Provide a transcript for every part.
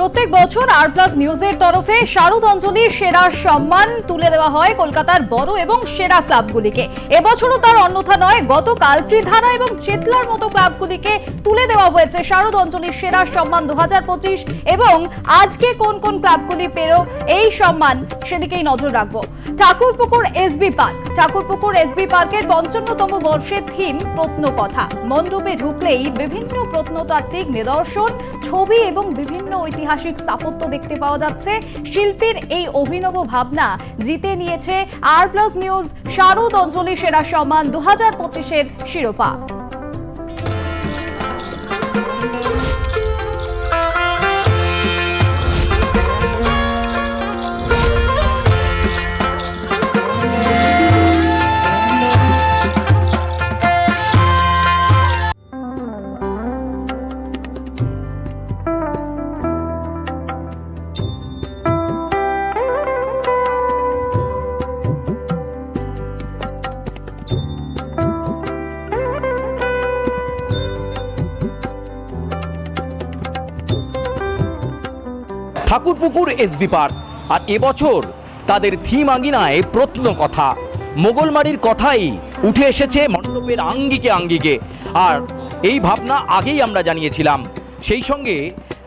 প্রত্যেক বছর আর প্লাস নিউজের তরফে শারদ অঞ্জলি সেরা সম্মান তুলে দেওয়া হয় কলকাতার বড় এবং সেরা ক্লাবগুলিকে। এবছরও তার অন্যথা নয়, গতকাল ত্রিধারা এবং চেতলার মতো ক্লাবগুলিকে তুলে দেওয়া হয়েছে শারদ অঞ্জলির সেরা সম্মান দুহাজার পঁচিশ এবং আজকে কোন কোন ক্লাবগুলি পেল এই সম্মান সেদিকেই নজর রাখব। Thakurpukur SB Park Thakurpukur SB পার্কের পঞ্চান্নতম বর্ষের থিম প্রত্নকথা। মণ্ডপে ঢুকলেই বিভিন্ন প্রত্নতাত্ত্বিক নিদর্শন, ছবি এবং বিভিন্ন ঐতিহাসিক স্থাপত্য দেখতে পাওয়া যাচ্ছে। শিল্পীর এই অভিনব ভাবনা জিতে নিয়েছে আর প্লাস নিউজ শারদ অঞ্জলি সেরা সম্মান দু হাজার পঁচিশের শিরোপা। Thakurpukur SB park. আর এবছর তাদের থিম আঙ্গিনায় প্রত্ন কথা। মোগলমারির কথাই উঠে এসেছে মণ্ডপের আঙ্গিকে আঙ্গিকে। আর এই ভাবনা আগেই আমরা জানিয়েছিলাম। সেই সঙ্গে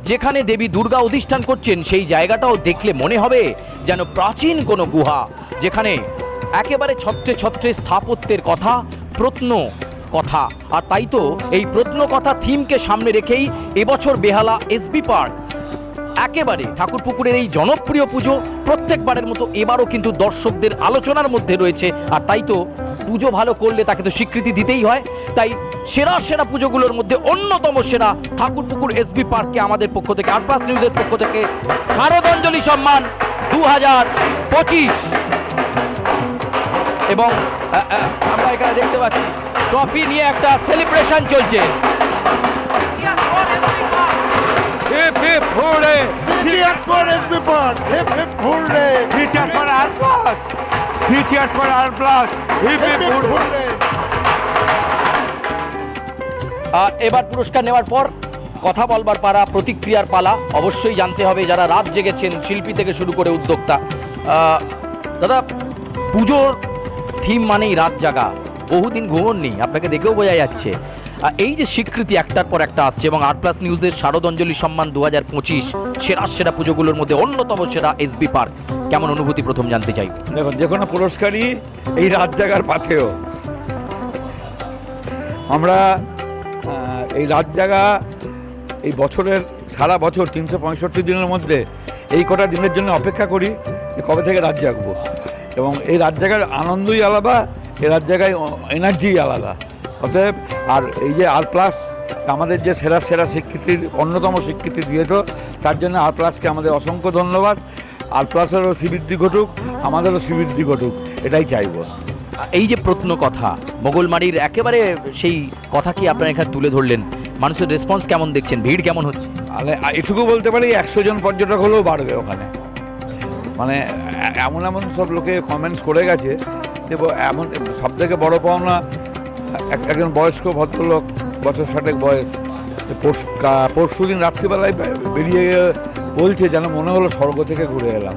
যেখানে দেবী দুর্গা অধিষ্ঠান করছেন, সেই জায়গাটাও দেখলে মনে হবে যেন প্রাচীন কোনো গুহা, যেখানে একেবারে ছত্রে ছত্রে স্থাপত্যের কথা, প্রত্ন কথা। আর তাই তো এই প্রত্ন কথা থিমকে সামনে রেখেই এবছর বেহালা এসবি পার্ক একেবারে ঠাকুরপুকুরের এই জনপ্রিয় পুজো প্রত্যেকবারের মতো এবারও কিন্তু দর্শকদের আলোচনার মধ্যে রয়েছে। আর তাই তো পুজো ভালো করলে তাকে তো স্বীকৃতি দিতেই হয়। তাই সেরা সেরা পুজোগুলোর মধ্যে অন্যতম সেরা ঠাকুর ঠাকুরপুকুর এসবি পার্ককে আমাদের পক্ষ থেকে আর প্লাস নিউজের পক্ষ থেকে শারদাঞ্জলি সম্মান দু হাজার পঁচিশ। এবং আমরা এখানে দেখতে পাচ্ছি, ট্রফি নিয়ে একটা সেলিব্রেশন চলছে। Hip hip hooray! Cheers for SB Park! Hip hip hooray! Three cheers for our plus! Three cheers for our plus! Hip hip Hip hip hooray! আর এবার পুরস্কার নেওয়ার পর কথা বলবার পালা প্রতিক্রিয়ার পালা অবশ্যই জানতে হবে যারা রাত জেগেছেন শিল্পী থেকে শুরু করে উদ্যোক্তা দাদা পুজোর থিম মানেই রাত জাগা বহুদিন ঘুমন নেই আপনাকে দেখেও বোঝা যাচ্ছে এই যে স্বীকৃতি একটার পর একটা আসছে এবং আট প্লাস নিউজের শারদঞ্জলি সম্মান দু হাজার পঁচিশ, সেরা সেরা পুজোগুলোর মধ্যে অন্যতম সেরা এসবি পার্ক। কেমন অনুভূতি প্রথম জানতে চাই? দেখুন, যে কোনো পুরস্কারই এই রাত জাগার পাথেও আমরা এই রাত জাগা এই বছরের সারা বছর তিনশো পঁয়ষট্টি দিনের মধ্যে এই কটা দিনের জন্য অপেক্ষা করি যে কবে থেকে রাত জাগবো। এবং এই রাত জাগার আনন্দই আলাদা, এই রাত জায়গায় এনার্জি আলাদা। অতএব আর এই যে আর প্লাস আমাদের যে সেরা সেরা স্বীকৃতির অন্যতম স্বীকৃতি দিয়েছ তার জন্য আর প্লাসকে আমাদের অসংখ্য ধন্যবাদ। আর প্লাসেরও শ্রীবৃদ্ধি ঘটুক আমাদেরও শ্রীবৃদ্ধি ঘটুক এটাই চাইব। এই যে প্রত্ন কথা মোগলমারির একেবারে সেই কথা কি আপনারা এখানে তুলে ধরলেন? মানুষের রেসপন্স কেমন দেখছেন? ভিড় কেমন হচ্ছে? মানে এটুকু বলতে পারি একশো জন পর্যটক হলেও বাড়বে ওখানে। মানে এমন এমন সব লোকে কমেন্টস করে গেছে যে এমন সব থেকে বড় পাওনা একজন বয়স্ক ভদ্রলোক, বছর ষাটেক বয়স পরশু দিন রাত্রিবেলায় বেরিয়ে বলছে, যেন মনে হলো স্বর্গ থেকে ঘুরে এলাম।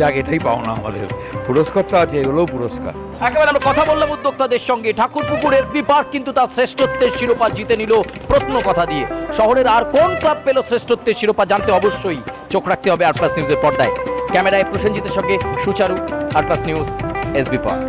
যাক, এটাই পাওনা আমাদের। পুরস্কার তো আছে, এগুলোও পুরস্কার। একেবারে আমরা কথা বললাম উদ্যোক্তাদের সঙ্গে। ঠাকুরপুকুর এসবি পার্ক কিন্তু তার শ্রেষ্ঠত্বের শিরোপা জিতে নিল প্রত্ন কথা দিয়ে। শহরের আর কোন ক্লাব পেল শ্রেষ্ঠত্বের শিরোপা জানতে অবশ্যই চোখ রাখতে হবে আর প্লাস নিউজের পর্দায়। ক্যামেরায় প্রসেনজিতের সঙ্গে Sucharu R Plus News SB Park.